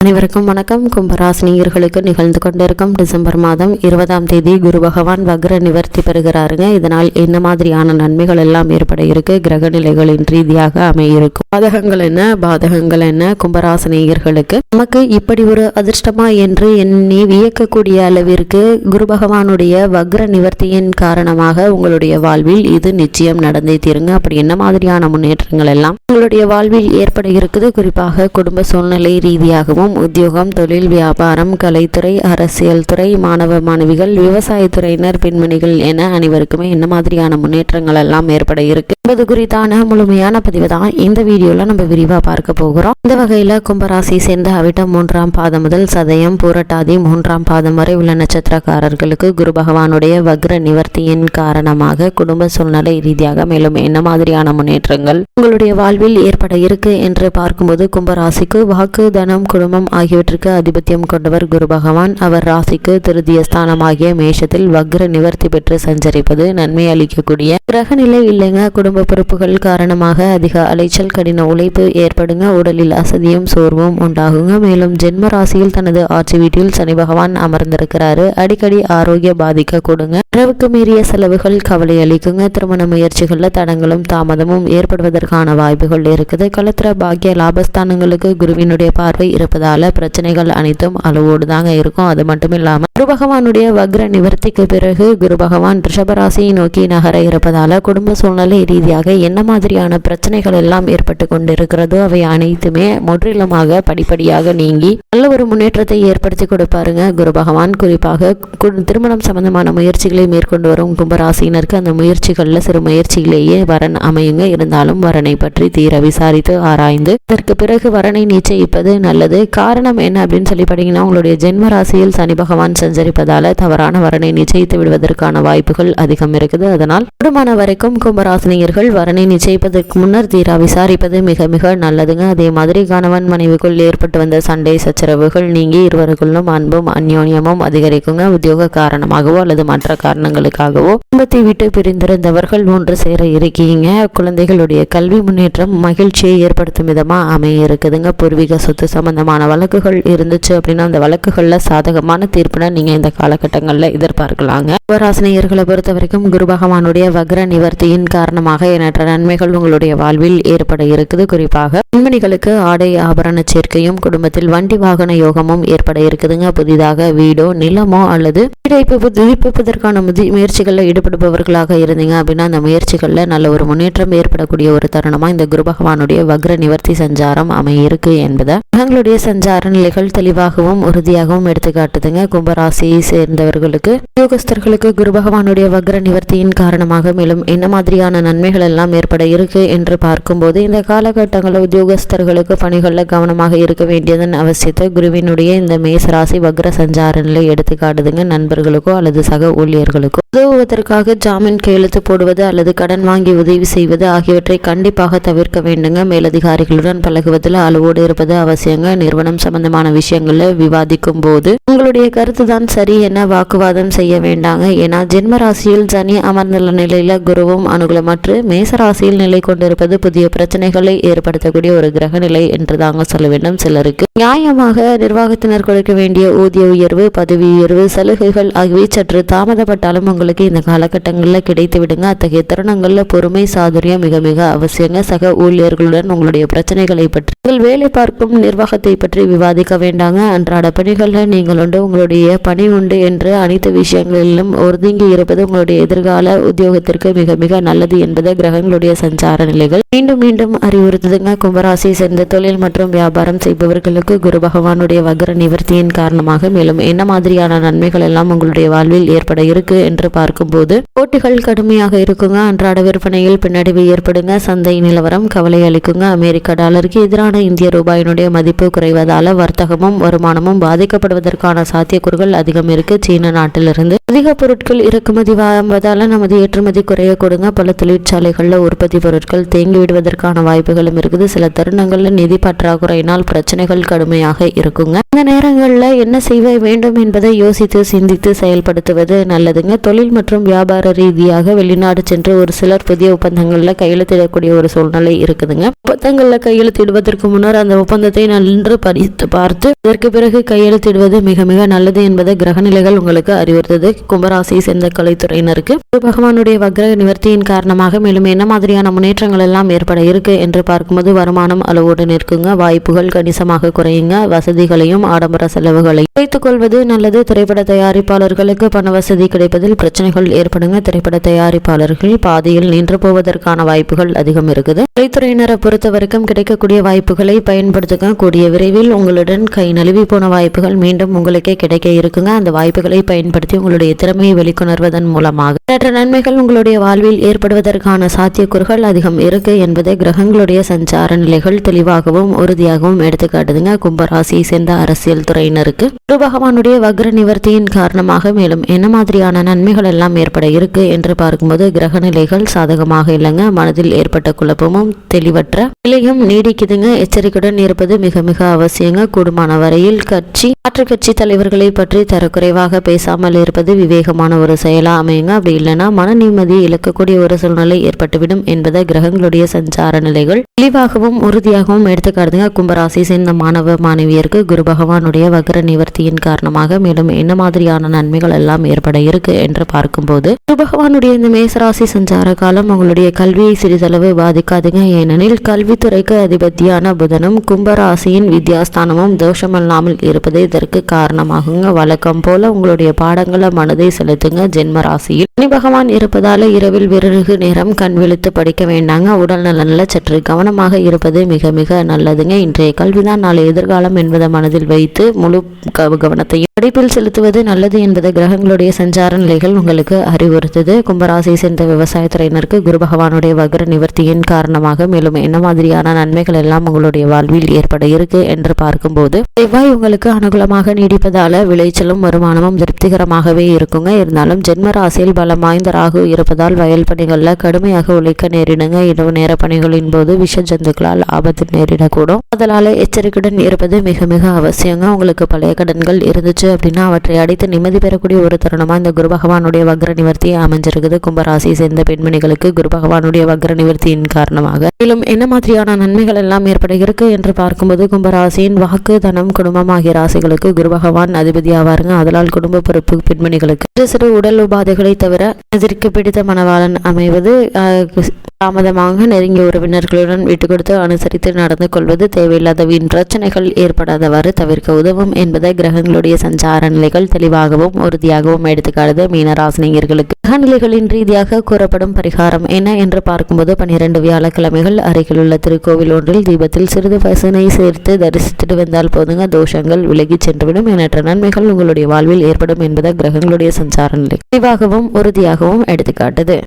அனைவருக்கும் வணக்கம். கும்பராசினியர்களுக்கு நிகழ்ந்து கொண்டிருக்கும் டிசம்பர் மாதம் இருபதாம் தேதி குரு பகவான் வக்ர நிவர்த்தி பெறுகிறாருங்க. இதனால் என்ன மாதிரியான நன்மைகள் எல்லாம் ஏற்பட இருக்கு? கிரக நிலைகளின் ரீதியாக அமையிருக்கும். பாதகங்கள் என்ன? பாதகங்கள் என்ன? கும்பராசினியர்களுக்கு நமக்கு இப்படி ஒரு அதிர்ஷ்டமா என்று எண்ணி வியக்கக்கூடிய அளவிற்கு குரு பகவானுடைய வக்ர நிவர்த்தியின் காரணமாக உங்களுடைய வாழ்வில் இது நிச்சயம் நடந்தே தீருங்க. அப்படி என்ன மாதிரியான முன்னேற்றங்கள் எல்லாம் உங்களுடைய வாழ்வில் ஏற்பட இருக்குது? குறிப்பாக குடும்ப சூழ்நிலை ரீதியாகவும் உத்தியோகம் தொழில் வியாபாரம் கலைத்துறை அரசியல் துறை மாணவ மாணவிகள் விவசாயத்துறையினர் பெண்மணிகள் என அனைவருக்குமே என்ன மாதிரியான முன்னேற்றங்கள் எல்லாம் ஏற்பட இருக்கு. என்பது குறித்தான முழுமையான பதிவு தான் இந்த வீடியோல நம்ம விரிவா பார்க்க போகிறோம். இந்த வகையில கும்பராசி சேர்ந்த அவிட்டம் மூன்றாம் பாதம் முதல் சதயம் பூரட்டாதி மூன்றாம் பாதம் வரை உள்ள நட்சத்திரக்காரர்களுக்கு குரு பகவானுடைய வக்ர நிவர்த்தியின் காரணமாக குடும்ப சூழ்நிலை ரீதியாக மேலும் என்ன மாதிரியான முன்னேற்றங்கள் உங்களுடைய வாழ்வில் ஏற்பட இருக்கு என்று பார்க்கும்போது கும்பராசிக்கு வாக்கு தனம் குடும்பம் ஆகியவற்றுக்கு அதிபத்தியம் கொண்டவர் குரு பகவான். அவர் ராசிக்கு திருதிய ஸ்தானமாகிய மேஷத்தில் வக்ர நிவர்த்தி பெற்று சஞ்சரிப்பது நன்மை அளிக்கக்கூடிய கிரகநிலை இல்லைங்க. குடும்ப பொறுப்புகள் காரணமாக அதிக அலைச்சல் கடின உழைப்பு ஏற்படுங்க. உடலில் அசதியும் சோர்வும் உண்டாகுங்க. மேலும் ஜென்ம ராசியில் தனது ஆட்சி வீட்டில் சனி பகவான் அமர்ந்திருக்கிறாரு. அடிக்கடி ஆரோக்கிய பாதிக்க கொடுங்க. அளவுக்கு மீறிய செலவுகள் கவலை அளிக்குங்க. திருமண முயற்சிகளில் தடங்களும் தாமதமும் ஏற்படுவதற்கான வாய்ப்புகள் இருக்குது. கலத்திர பாக்கிய லாபஸ்தானங்களுக்கு குருவினுடைய பார்வை இருப்பதால் பிரச்சனைகள் அனைத்தும் அளவோடு தாங்க இருக்கும். அது மட்டும் இல்லாமல் குரு பகவானுடைய வக்ர நிவர்த்திக்கு பிறகு குரு பகவான் ரிஷபராசியை நோக்கி நகர இருப்பதால குடும்ப சூழ்நிலை ரீதியாக என்ன மாதிரியான பிரச்சனைகள் எல்லாம் ஏற்பட்டு கொண்டிருக்கிறதோ அவை அனைத்துமே முற்றிலுமாக படிப்படியாக நீங்கி நல்ல ஒரு முன்னேற்றத்தை ஏற்படுத்தி கொடுப்பாருங்க. குரு பகவான் குறிப்பாக கு- திருமணம் சம்பந்தமான முயற்சிகளை மேற்கொண்டு வரும் கும்பராசினருக்கு அந்த முயற்சிகளில் சிறு முயற்சியிலேயே வரன் அமையுங்க. இருந்தாலும் வரனை பற்றி தீர விசாரித்து ஆராய்ந்து இதற்கு பிறகு வரனை நிச்சயிப்பது நல்லது. காரணம் என்ன அப்படின்னு சொல்லி பார்த்தீங்கன்னா உங்களுடைய ஜென்ம ராசியில் சனி பகவான் சஞ்சரிப்பதால தவறான வரனை நிச்சயித்து விடுவதற்கான வாய்ப்புகள் அதிகம் இருக்குது. அதனால் கூடுமான வரைக்கும் கும்பராசினியர்கள் வரனை நிச்சயிப்பதற்கு முன்னர் தீரா விசாரிப்பது மிக மிக நல்லதுங்க. அதே மாதிரி கணவன் மனைவிக்குள் ஏற்பட்டு வந்த சண்டை சச்சரவுகள் நீங்கி இருவருக்குள்ளும் அன்பும் அந்யோன்யமும் அதிகரிக்குங்க. உத்தியோக காரணமாகவோ அல்லது மற்ற காரணங்களுக்காகவோ குடும்பத்தை விட்டு பிரிந்திருந்தவர்கள் ஒன்று சேர இருக்கீங்க. குழந்தைகளுடைய கல்வி முன்னேற்றம் மகிழ்ச்சியை ஏற்படுத்தும் விதமா அமைய இருக்குதுங்க. பூர்வீக சொத்து சம்பந்தமான வழக்குகள் இருந்துச்சு அப்படின்னா அந்த வழக்குகளில் சாதகமான தீர்ப்பினை நீங்கள் இந்த காலகட்டங்களில் எதிர்பார்க்கலாங்க. கும்பராசினியர்களை பொறுத்த வரைக்கும் குரு பகவானுடைய வக்ர நிவர்த்தியின் காரணமாக எண்ணற்ற நன்மைகள் உங்களுடைய வாழ்வில் ஏற்பட இருக்குது. குறிப்பாக பெண்மணிகளுக்கு ஆடை ஆபரண சேர்க்கையும் குடும்பத்தில் வண்டி வாகன யோகமும் ஏற்பட இருக்குதுங்க. புதிதாக வீடோ நிலமோ அல்லது வீடை புதுப்பிப்பதற்கான முதி- முயற்சிகளில் ஈடுபடுபவர்களாக இருந்தீங்க அப்படின்னா அந்த முயற்சிகளில் நல்ல ஒரு முன்னேற்றம் ஏற்படக்கூடிய ஒரு தருணமா இந்த குரு பகவானுடைய வக்ர நிவர்த்தி சஞ்சாரம் அமையிருக்கு என்பதை. கிரகங்களுடைய சஞ்சார நிலைகள் தெளிவாகவும் உறுதியாகவும் எடுத்துக்காட்டுதுங்க. கும்பராசியை சேர்ந்தவர்களுக்கு உத்தியோகஸ்தர்களுக்கு குரு பகவானுடைய வக்ர நிவர்த்தியின் காரணமாக மேலும் என்ன மாதிரியான நன்மைகள் எல்லாம் ஏற்பட இருக்கு என்று பார்க்கும்போது இந்த காலகட்டங்களில் உத்தியோகஸ்தர்களுக்கு பணிகளில் கவனமாக இருக்க வேண்டியதன் அவசியத்தை குருவினுடைய இந்த மேசராசி வக்ர சஞ்சார நிலை எடுத்துக்காட்டுதுங்க. நண்பர்களுக்கோ அல்லது சக ஊழியர்களுக்கோ உதவுவதற்காக ஜாமீன் கையெழுத்து போடுவது அல்லது கடன் வாங்கி உதவி செய்வது ஆகியவற்றை கண்டிப்பாக தவிர்க்க வேண்டுங்க. மேலதிகாரிகளுடன் பழகுவதில் அளவோடு இருப்பது அவசியங்க. திருமணம் சம்பந்தமான விஷயங்கள்ல விவாதிக்கும் போது உங்களுடைய கருத்து தான் சரி என வாக்குவாதம் செய்ய வேண்டாங்க. ஏன்னா ஜென்ம ராசியில் சனி அமர்ந்துள்ள நிலையில குருவும் அனுகூலமற்று மேச ராசியில் நிலை கொண்டிருப்பது புதிய பிரச்சனைகளை ஏற்படுத்தக்கூடிய ஒரு கிரக நிலை என்று தாங்க சொல்ல வேண்டும் சிலருக்கு. நியாயமாக நிர்வாகத்தினர் கொடுக்க வேண்டிய ஊதிய உயர்வு பதவி உயர்வு சலுகைகள் ஆகியவை சற்று தாமதப்பட்டாலும் உங்களுக்கு இந்த காலகட்டங்களில் கிடைத்து விடுங்க. அத்தகைய தருணங்களில் பொறுமை சாதுரியம் மிக மிக அவசியங்க. சக ஊழியர்களுடன் உங்களுடைய பிரச்சனைகளை பற்றி உங்கள் வேலை பார்க்கும் நிர்வாகத்தை பற்றி பற்றி விவாதிக்க வேண்டாங்க. அன்றாட பணிகளில் நீங்கள் உண்டு உங்களுடைய பணி உண்டு என்று அனைத்து விஷயங்களிலும் ஒருங்கி இருப்பது உங்களுடைய எதிர்கால உத்தியோகத்திற்கு மிக மிக நல்லது என்பது கிரகங்களுடைய சஞ்சார நிலைகள். மீண்டும் மீண்டும் அறிவுறுத்துதுங்க. கும்பராசி சேர்ந்த தொழில் மற்றும் வியாபாரம் செய்பவர்களுக்கு குரு பகவானுடைய வக்ர நிவர்த்தியின் காரணமாக மேலும் என்ன மாதிரியான நன்மைகள் எல்லாம் உங்களுடைய வாழ்வில் ஏற்பட இருக்கு என்று பார்க்கும்போது போட்டிகள் கடுமையாக இருக்குங்க. அன்றாட விற்பனையில் பின்னடைவு ஏற்படுங்க. சந்தை நிலவரம் கவலை அளிக்குங்க. அமெரிக்க டாலருக்கு எதிரான இந்திய ரூபாயினுடைய மதிப்பு குறைவு செய்வதால் வர்த்தகமும் வருமானமும் பாதிக்கப்படுவதற்கான சாத்தியக்கூறுகள் அதிகம் இருக்கு. சீன நாட்டிலிருந்து அதிக பொருட்கள் இறக்குமதி வாங்குவதால் நமது ஏற்றுமதி குறைய கொடுங்க. பல தொழிற்சாலைகளில் உற்பத்தி பொருட்கள் தேங்கி விடுவதற்கான வாய்ப்புகளும் இருக்குது. சில தருணங்களில் நிதி பற்றாக்குறையினால் பிரச்சனைகள் கடுமையாக இருக்குங்க. இந்த நேரங்களில் என்ன செய்ய வேண்டும் என்பதை யோசித்து சிந்தித்து செயல்படுத்துவது நல்லதுங்க. தொழில் மற்றும் வியாபார ரீதியாக வெளிநாடு சென்று ஒரு சிலர் புதிய ஒப்பந்தங்களில் கையெழுத்திடக்கூடிய ஒரு சூழ்நிலை இருக்குதுங்க. ஒப்பந்தங்களில் கையெழுத்திடுவதற்கு முன்னர் அந்த ஒப்பந்தத்தை நன்று படித்து பார்த்து இதற்கு பிறகு கையெழுத்திடுவது மிக மிக நல்லது என்பதை கிரகநிலைகள் உங்களுக்கு அறிவுறுத்தது. கும்பராசியை சேர்ந்த கலைத்துறையினருக்கு குரு பகவானுடைய வக்ர நிவர்த்தியின் காரணமாக மேலும் என்ன மாதிரியான முன்னேற்றங்கள் எல்லாம் ஏற்பட இருக்கு என்று பார்க்கும்போது வருமானம் அளவோடு நிற்குங்க. வாய்ப்புகள் கணிசமாக குறையுங்க. வசதிகளையும் ஆடம்பர செலவுகளையும் குறைத்துக் கொள்வது நல்லது. திரைப்பட தயாரிப்பாளர்களுக்கு பண வசதி கிடைப்பதில் பிரச்சனைகள் ஏற்படுங்க. திரைப்பட தயாரிப்பாளர்கள் பாதியில் நின்று போவதற்கான வாய்ப்புகள் அதிகம் இருக்குது. கலைத்துறையினரை பொறுத்த வரைக்கும் கிடைக்கக்கூடிய வாய்ப்புகளை பயன்படுத்துங்க. கூடிய விரைவில் உங்களுடன் கை நழுவி போன வாய்ப்புகள் மீண்டும் உங்களுக்கே கிடைக்க இருக்குங்க. அந்த வாய்ப்புகளை பயன்படுத்தி உங்களுடைய திறமையை வெளிக்கொணர்வதன் மூலமாக. மற்ற நன்மைகள் உங்களுடைய வாழ்வில் ஏற்படுவதற்கான சாத்தியக்கூறுகள் அதிகம் இருக்கு என்பதை கிரகங்களுடைய சஞ்சார நிலைகள் தெளிவாகவும் உறுதியாகவும் எடுத்துக்காட்டுதுங்க. கும்பராசியை சேர்ந்த அரசியல் துறையினருக்கு குரு பகவானுடைய வக்ர நிவர்த்தியின் காரணமாக மேலும் என்ன மாதிரியான நன்மைகள் எல்லாம் ஏற்பட இருக்கு என்று பார்க்கும்போது கிரக நிலைகள் சாதகமாக இல்லைங்க. மனதில் ஏற்பட்ட குழப்பமும் தெளிவற்ற நிலையும் நீடிக்குதுங்க. எச்சரிக்கையுடன் இருப்பது மிக மிக அவசியங்க. கூடுமான வரையில் கட்சி மாற்று கட்சி தலைவர்களை பற்றி தரக்குறைவாக பேசாமல் இருப்பது விவேகமான ஒரு செயலா அமையுங்க. அப்படி இல்லைன்னா மன நிம்மதியை இழக்கக்கூடிய ஒரு சூழ்நிலை ஏற்பட்டுவிடும் என்பதை கிரகங்களுடைய சஞ்சார நிலைகள் தெளிவாகவும் உறுதியாகவும் எடுத்துக்காட்டுங்க கும்பராசி சேர்ந்த மாணவ மாணவியருக்கு குரு பகவானுடைய வக்ர நிவர்த்தியின் காரணமாக மேலும் என்ன மாதிரியான நன்மைகள் எல்லாம் ஏற்பட இருக்கு என்று பார்க்கும்போது குரு பகவானுடைய இந்த மேசராசி சஞ்சார காலம் உங்களுடைய கல்வியை சிறிதளவு பாதிக்காதுங்க. ஏனெனில் கல்வித்துறைக்கு அதிபதியான புதனும் கும்பராசியின் வித்யா வித்யாஸ்தானமும் தோஷமில்லாமல் இருப்பதே இதற்கு காரணமாகுங்க. வழக்கம் போல உங்களுடைய பாடங்களை மனதை செலுத்துங்க. ஜென்ம ராசியில் சனி பகவான் இருப்பதால இரவில் விறகு நேரம் கண் விழித்து படிக்க வேண்டாங்க. உடல் நலனில் சற்று கவனமாக இருப்பது மிக மிக நல்லதுங்க. இன்றைய கல்விதான் நாளை எதிர்காலம் என்பதை மனதில் வைத்து முழு கவனத்தையும் படிப்பில் செலுத்துவது நல்லது என்பது கிரகங்களுடைய சஞ்சார நிலைகள் உங்களுக்கு அறிவுறுத்துது. கும்பராசியை சேர்ந்த விவசாயத்துறையினருக்கு குரு பகவானுடைய வக்ர நிவர்த்தியின் காரணமாக மேலும் என்ன மாதிரியான நன்மைகள் எல்லாம் உங்களுடைய வாழ்வில் ஏற்பட இருக்கு என்று பார்க்கும்போது செவ்வாய் உங்களுக்கு அனுகூலமாக நீடிப்பதால விளைச்சலும் வருமானமும் திருப்திகரமாகவே இருக்குங்க. இருந்தாலும் ஜென்ம ராசியில் பலம் வாய்ந்த ராகு இருப்பதால் வயல் பணிகளில் கடுமையாக உழைக்க நேரிடுங்க. இரவு நேர பணிகளின் போது விஷ ஜந்துக்களால் ஆபத்து நேரிடக்கூடும். அதனால எச்சரிக்கையுடன் இருப்பது மிக மிக அவசியங்க. உங்களுக்கு பழைய கடன்கள் இருந்துச்சு அப்படின்னா அவற்றை அடித்து நிம்மதி பெறக்கூடிய ஒரு தருணமா இந்த குரு பகவானுடைய வக்ர நிவர்த்தி அமைஞ்சிருக்குது. கும்பராசியை சேர்ந்த பெண்மணிகளுக்கு குரு பகவானுடைய வக்ர நிவர்த்தியின் காரணமாக. மேலும் என்ன மாதிரியான நன்மைகள் எல்லாம் ஏற்பட இருக்கு என்று பார்க்கும்போது கும்பராசி ராசியின் வாக்கு தனம் குடும்பம் ஆகிய ராசிகளுக்கு குரு பகவான் அதிபதி ஆவாருங்க. அதனால் குடும்ப பொறுப்பு பெண்மணிகளுக்கு சிறு சிறு உடல் உபாதைகளை தவிர எதிர்க்கு பிடித்த மனவாளன் அமைவது ஆஹ், தாமதமாக நெருங்கிய உறவினர்களுடன் விட்டு கொடுத்து அனுசரித்து நடந்து கொள்வது தேவையில்லாத வீண் பிரச்சனைகள் ஏற்படாதவாறு தவிர்க்க உதவும் என்பதை கிரகங்களுடைய சஞ்சார நிலைகள் தெளிவாகவும் உறுதியாகவும் எடுத்துக்காட்டுது மீனராசினியர்களுக்கு. கிரகநிலைகளின் ரீதியாக கூறப்படும் பரிகாரம் என்ன என்று பார்க்கும்போது பனிரெண்டு வியாழக்கிழமைகள் அருகிலுள்ள திருக்கோவில் ஒன்றில் தீபத்தில் சிறிது பசுனை சேர்த்து தரிசித்துட்டு வந்தால் போதுங்க தோஷங்கள் விலகிச் சென்றுவிடும். எண்ணற்ற நன்மைகள் உங்களுடைய வாழ்வில் ஏற்படும் என்பதை கிரகங்களுடைய சஞ்சார நிலை தெளிவாகவும் உறுதியாகவும் எடுத்துக்காட்டுது.